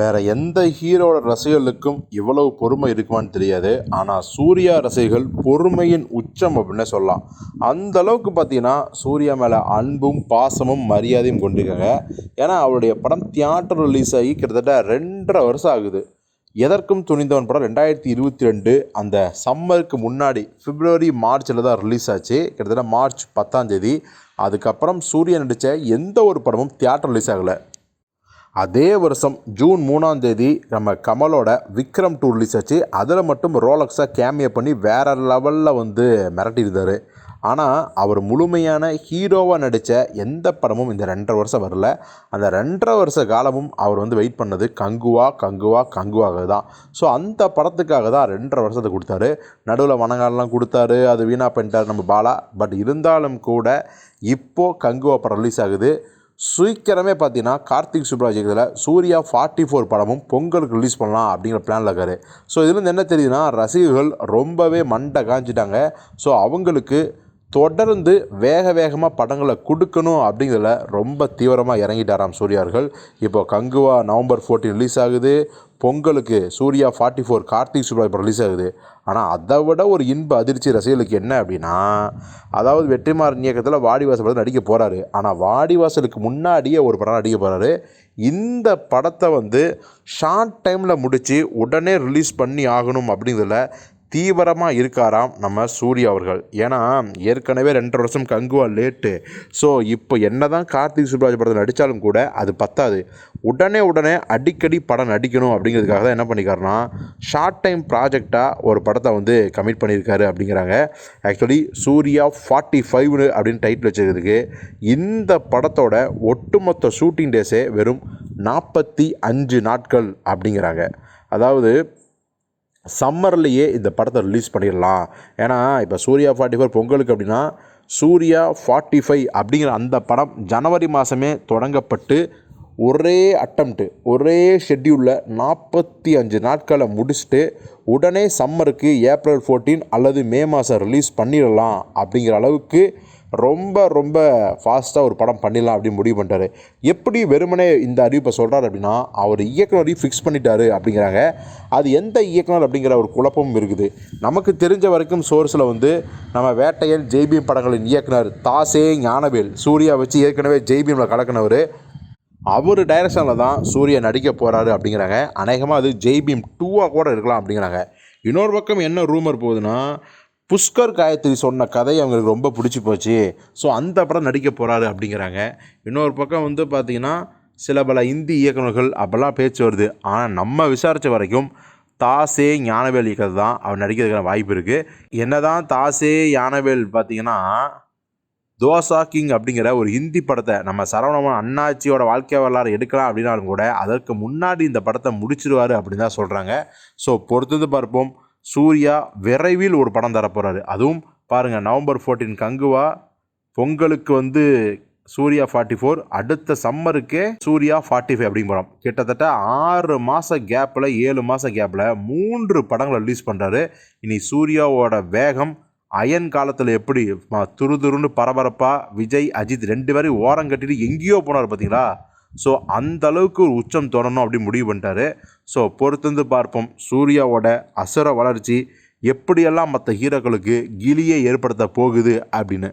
வேறு எந்த ஹீரோட ரசிகர்களுக்கும் இவ்வளவு பொறுமை இருக்குமான்னு தெரியாது. ஆனால் சூர்யா ரசிகர்கள் பொறுமையின் உச்சம் அப்படின்னே சொல்லலாம். அந்த அளவுக்கு பார்த்தீங்கன்னா சூர்யா மேலே அன்பும் பாசமும் மரியாதையும் கொண்டிருக்காங்க. ஏன்னா அவருடைய படம் தியேட்டர் ரிலீஸ் ஆகி கிட்டத்தட்ட ரெண்டரை வருஷம் ஆகுது. எதற்கும் துணிந்தவன் படம் ரெண்டாயிரத்தி இருபத்தி ரெண்டு அந்த சம்மருக்கு முன்னாடி பிப்ரவரி மார்ச்சில் தான் ரிலீஸ் ஆச்சு. கிட்டத்தட்ட மார்ச் பத்தாம் தேதி. அதுக்கப்புறம் சூர்யா நடித்த எந்த ஒரு படமும் தியேட்டர் ரிலீஸ் ஆகலை. அதே வருஷம் ஜூன் மூணாம் தேதி நம்ம கமலோட விக்ரம் டூ ரிலீஸ் ஆச்சு. அதில் மட்டும் ரோலக்ஸாக கேமியோ பண்ணி வேறு லெவலில் வந்து மிரட்டியிருந்தார். ஆனால் அவர் முழுமையான ஹீரோவாக நடித்த எந்த படமும் இந்த ரெண்டரை வருஷம் வரல. அந்த ரெண்டரை வருஷ காலமும் அவர் வந்து வெயிட் பண்ணது கங்குவா கங்குவா கங்குவாக தான். ஸோ அந்த படத்துக்காக தான் ரெண்டரை வருஷத்தை கொடுத்தாரு. நடுவில் வனங்காலெலாம் கொடுத்தாரு. அது வீணாக பண்ணிட்டார் நம்ம பாலா. பட் இருந்தாலும் கூட இப்போது கங்குவா படம் ரிலீஸ் ஆகுது. சீக்கிரமே பார்த்தீங்கன்னா கார்த்திக் சுப்ராஜ் இதில் சூர்யா ஃபார்ட்டி ஃபோர் படமும் பொங்கலுக்கு ரிலீஸ் பண்ணலாம் அப்படிங்கிற பிளானில் இருக்காரு. ஸோ இதுலேருந்து என்ன தெரியுதுன்னா ரசிகர்கள் ரொம்பவே மண்டை காஞ்சிட்டாங்க. ஸோ அவங்களுக்கு தொடர்ந்து வேக வேகமாக படங்களை கொடுக்கணும் அப்படிங்கிறதுல ரொம்ப தீவிரமாக இறங்கிட்டாராம் சூர்யார்கள் இப்போ கங்குவா நவம்பர் ஃபோர்டீன் ரிலீஸ் ஆகுது. பொங்கலுக்கு சூர்யா ஃபார்ட்டி ஃபோர் கார்த்திக் சுப்ராஜ் இப்போ ரிலீஸ் ஆகுது. ஆனால் அதை விட ஒரு இன்ப அதிர்ச்சி ரசிகர்களுக்கு என்ன அப்படின்னா அதாவது வெற்றிமாறன் இயக்கத்தில் வாடிவாசல் படத்தில் நடிக்க போகிறாரு ஆனால் வாடிவாசலுக்கு முன்னாடியே ஒரு படம் நடிக்க போகிறாரு இந்த படத்தை வந்து ஷார்ட் டைமில் முடித்து உடனே ரிலீஸ் பண்ணி ஆகணும் அப்படிங்கிறதுல தீவிரமாக இருக்காராம் நம்ம சூர்யா அவர்கள். ஏன்னா ஏற்கனவே ரெண்டரை வருஷம் கங்குவா லேட்டு ஸோ இப்போ என்ன தான் கார்த்திக் சுப்ராஜ் படத்தில் நடித்தாலும் கூட அது பத்தாது. உடனே உடனே அடிக்கடி படம் நடிக்கணும் அப்படிங்கிறதுக்காக தான் என்ன பண்ணிக்காருனா ஷார்ட் டைம் ப்ராஜெக்டாக ஒரு படத்தை வந்து கமிட் பண்ணியிருக்காரு அப்படிங்கிறாங்க. ஆக்சுவலி சூர்யா ஃபார்ட்டி ஃபைவ்னு அப்படின்னு டைட்டில் வச்சுருக்கிறதுக்கு இந்த படத்தோட ஒட்டுமொத்த ஷூட்டிங் டேஸே வெறும் நாற்பத்தி அஞ்சு நாட்கள் அப்படிங்கிறாங்க. அதாவது சம்மர்லேயே இந்த படத்தை ரிலீஸ் பண்ணிடலாம். ஏன்னா இப்போ சூர்யா ஃபார்ட்டி ஃபோர் பொங்கலுக்கு அப்படின்னா சூர்யா ஃபார்ட்டி ஃபைவ் அப்படிங்கிற அந்த படம் ஜனவரி மாதமே தொடங்கப்பட்டு ஒரே அட்டம்ப்ட்டு ஒரே ஷெட்யூலில் நாற்பத்தி அஞ்சு நாட்களை முடிச்சுட்டு உடனே சம்மருக்கு ஏப்ரல் ஃபோர்டீன் அல்லது மே மாதம் ரிலீஸ் பண்ணிடலாம் அப்படிங்கிற அளவுக்கு ரொம்ப ரொம்ப ஃபாஸ்ட்டாக ஒரு படம் பண்ணிடலாம் அப்படின்னு முடிவு பண்ணிட்டாரு. எப்படி வெறுமனே இந்த அறிவிப்பை சொல்கிறார் அப்படின்னா அவர் இயக்குனரையும் ஃபிக்ஸ் பண்ணிட்டாரு அப்படிங்கிறாங்க. அது எந்த இயக்குனர் அப்படிங்கிற ஒரு குழப்பமும் இருக்குது. நமக்கு தெரிஞ்ச வரைக்கும் சோர்ஸில் வந்து நம்ம வேட்டையன் ஜெய்பீம் படங்களின் இயக்குனர் தாசே ஞானவேல் சூர்யா வச்சு ஏற்கனவே ஜெய்பீமில் கலக்கினவர். அவர் டைரக்ஷனில் தான் சூர்யா நடிக்க போகிறாரு அப்படிங்கிறாங்க. அநேகமாக அது ஜெய்பீம் டூவாக கூட இருக்கலாம் அப்படிங்கிறாங்க. இன்னொரு பக்கம் என்ன ரூமர் போகுதுன்னா புஷ்கர் காயத்ரி சொன்ன கதை அவங்களுக்கு ரொம்ப பிடிச்சி போச்சு. ஸோ அந்த படம் நடிக்க போகிறாரு அப்படிங்கிறாங்க. இன்னொரு பக்கம் வந்து பார்த்திங்கன்னா சில பல இந்தி இயக்குநர்கள் அப்போல்லாம் பேச்சு வருது. ஆனால் நம்ம விசாரித்த வரைக்கும் தாசே ஞானவேல் இயக்கிறது தான் அவர் நடிக்கிறதுக்கான வாய்ப்பு இருக்குது என்ன தான் தாசே ஞானவேல் பார்த்திங்கன்னா தோசா கிங் அப்படிங்கிற ஒரு ஹிந்தி படத்தை நம்ம சரவணமன் அண்ணாச்சியோட வாழ்க்கை வரலாறு எடுக்கலாம் அப்படின்னாலும் கூட அதற்கு முன்னாடி இந்த படத்தை முடிச்சிருவார் அப்படின்னு தான் சொல்கிறாங்க ஸோ பொறுத்தது பார்ப்போம். சூர்யா விரைவில் ஒரு படம் தரப்போகிறாரு அதுவும் பாருங்கள் நவம்பர் ஃபோர்டீன் கங்குவா பொங்கலுக்கு வந்து சூர்யா ஃபார்ட்டி ஃபோர் அடுத்த சம்மருக்கே சூர்யா ஃபார்ட்டி ஃபைவ் அப்படிங்க படம். கிட்டத்தட்ட ஆறு மாத கேப்பில் ஏழு மாத கேப்பில் மூன்று படங்களை ரிலீஸ் பண்ணுறாரு இனி சூர்யாவோட வேகம் அயன் காலத்தில் எப்படி துரு துருன்னு பரபரப்பாக விஜய் அஜித் ரெண்டு பேரையும் ஓரம் கட்டிட்டு எங்கேயோ போனார் பார்த்தீங்களா ஸோ அந்த அளவுக்கு ஒரு உச்சம் தொடரணும் அப்படி முடிவு பண்ணிட்டாரு. ஸோ பொறுத்திருந்து பார்ப்போம். சூர்யாவோட அசுர வளர்ச்சி எப்படியெல்லாம் மற்ற ஹீரோக்களுக்கு கிலியை ஏற்படுத்த போகுது அப்படின்னு.